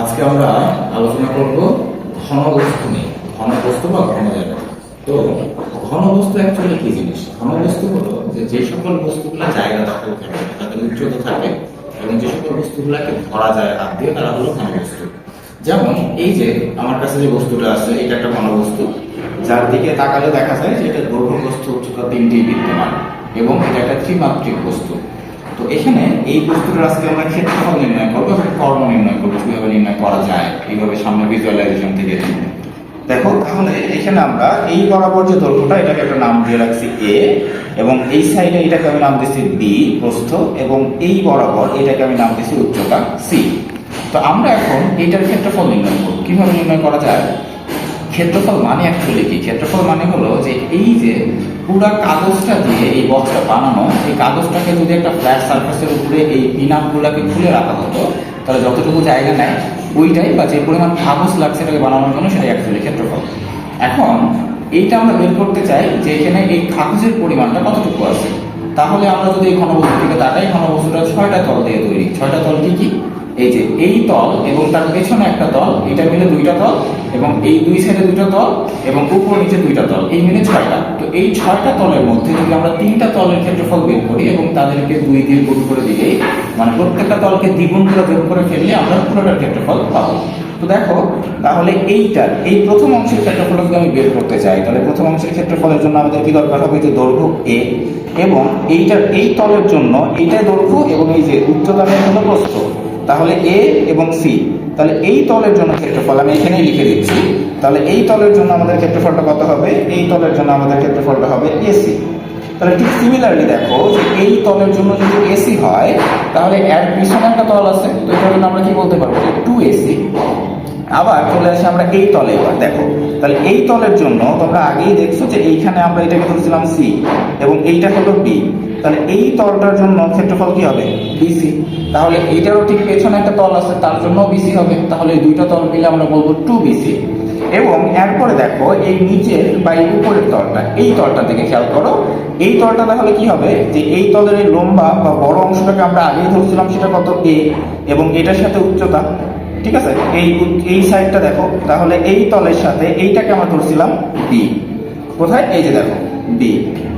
আজকে আমরা আলোচনা করব ঘনবস্তু নিয়ে। ঘনবস্তু বা ঘন জায়গা তো ঘনবস্তু অ্যাকচুয়ালি কি জিনিস? ঘনবস্তু হলো যে যে সকল বস্তুগুলো জায়গা দখল থাকে তাদের উচ্চতা থাকে, এবং যে সকল বস্তুগুলোকে ধরা যায় হাত দিয়ে, তারা হলো ঘনবস্তু। যেমন এই যে আমার কাছে যে বস্তুটা আছে, এটা একটা ঘনবস্তু। যার দিকে তাকালে দেখা যায় যে এটা দৈর্ঘ্য বস্তু উচ্চতা তিনটি বিদ্যমান, এবং এটা একটা ত্রিমাত্রিক বস্তু। তো এখানে এই বস্তুটার আজকে আমরা ক্ষেত্রফল নির্ণয় করব কর্ম নির্ণয় করব, কীভাবে নির্ণয় করা যায় এইভাবে সামনে ভিজুয়ালাইজেশন থেকে দেখো, তাহলে এখানে আমরা এই বরাবর যে দৈর্ঘ্যটা এটাকে একটা নাম দিয়ে রাখছি এ এবং এই সাইডে এটাকে আমি নাম দিচ্ছি বি প্রস্থ, এবং এই বরাবর এটাকে আমি নাম দিচ্ছি উচ্চতা সি তো আমরা এখন এইটার ক্ষেত্রফল নির্ণয় করব। কীভাবে নির্ণয় করা যায়? ক্ষেত্রফল মানে অ্যাকচুয়ালি কি? ক্ষেত্রফল মানে হলো যে এই যে পুরা কাগজটা দিয়ে এই বক্সটা বানানো, এই কাগজটাকে যদি একটা ফ্ল্যাট সার্ফেসের উপরে এই পিনাপগুলোকে খুলে রাখা হতো, তাহলে যতটুকু জায়গা নেয়, ওইটাই বা যে পরিমাণ কাগজ লাগছে এটাকে বানানোর জন্য সেটাই অ্যাকচুয়ালি ক্ষেত্রফল। এখন, এইটা আমরা বের করতে চাই যে এখানে এই কাগজের পরিমাণটা কতটুকু আছে? তাহলে আমরা যদি এই ঘনবস্তু থেকে তাকাই, ঘনবস্তুটা ছয়টা তল দিয়ে তৈরি। ছয়টা তল কি কি? এই যে এই তল এবং তার পেছনে একটা তল, এটা মিলে দুইটা তল এবং এই দুই সাইডে দুইটা তল এবং উপর নিচে দুইটা তল, এই মিলে ছয়টা। তো এই ছয়টা তলের মধ্যে যদি আমরা তিনটা তলের ক্ষেত্রফল বের করি এবং তাদেরকে দুই দিয়ে গুণ করে দিলেই মানে প্রত্যেকটা তলকে দ্বিগুণ করে যোগ করে ফেললে আমরা পুরোটার ক্ষেত্রফল পাবো। তো দেখো, তাহলে এইটার এই প্রথম অংশের ক্ষেত্রফল যদি আমি বের করতে চাই। তাহলে প্রথম অংশের ক্ষেত্রফলের জন্য আমাদের কি দরকার হবে? যে দৈর্ঘ্য এ এবং এইটার এই তলের জন্য এইটাই দৈর্ঘ্য এবং এই যে উচ্চতার জন্য প্রস্থ তাহলে এ এবং সি তাহলে এই তলের জন্য ক্ষেত্রফল আমি এখানেই লিখে দিচ্ছি। তাহলে এই তলের জন্য আমাদের ক্ষেত্রফলটা কত হবে? এই তলের জন্য আমাদের ক্ষেত্রফলটা হবে এসি তাহলে ঠিক সিমিলারলি দেখো যে এই তলের জন্য যদি এসি হয়, তাহলে এর পিছনে একটা তল আছে। তো এটার জন্য আমরা কি বলতে পারব? টু এসি আবার চলে আসে আমরা এই তলে এবার, দেখো। তাহলে এই তলের জন্য তোমরা আগেই দেখছ যে এইখানে আমরা এটাকে ধরেছিলাম সি এবং এইটা হলো বি তাহলে এই তলটার জন্য ক্ষেত্রফল কি হবে? বিসি তাহলে এইটারও ঠিক পেছনে একটা তল আছে, তার জন্য বিসি হবে। তাহলে দুইটা তল মিলে আমরা বলব টু বিসি এবং এরপরে দেখো এই নিচের বা এই উপরের তলটা, এই তলটা থেকে খেয়াল করো। এই তলটা তাহলে কি হবে? যে এই তলের লম্বা বা বড় অংশটাকে আমরা আগেই ধরছিলাম, সেটা কত? এ এবং এটার সাথে উচ্চতা, ঠিক আছে? এই এই সাইডটা দেখো, তাহলে এই তলের সাথে এইটাকে আমরা ধরছিলাম বি কোথায়? এই যে দেখো বি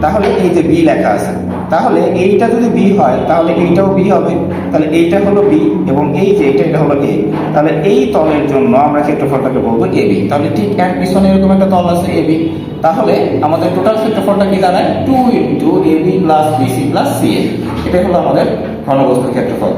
তাহলে এই যে বি লেখা আছে, তাহলে এইটা যদি বি হয়, তাহলে এইটাও বি হবে। তাহলে এইটা হলো বি এবং এই যে এটা এটা হলো এ। তাহলে এই তলের জন্য আমরা ক্ষেত্রফলটাকে বলব এ বি। তাহলে ঠিক এক পিছনে এরকম একটা তল আছে, এ বি। তাহলে আমাদের টোটাল ক্ষেত্রফলটা কি দাঁড়ায়? Two into A B plus B C plus C A এটাই হলো আমাদের ঘনবস্তুর ক্ষেত্রফল।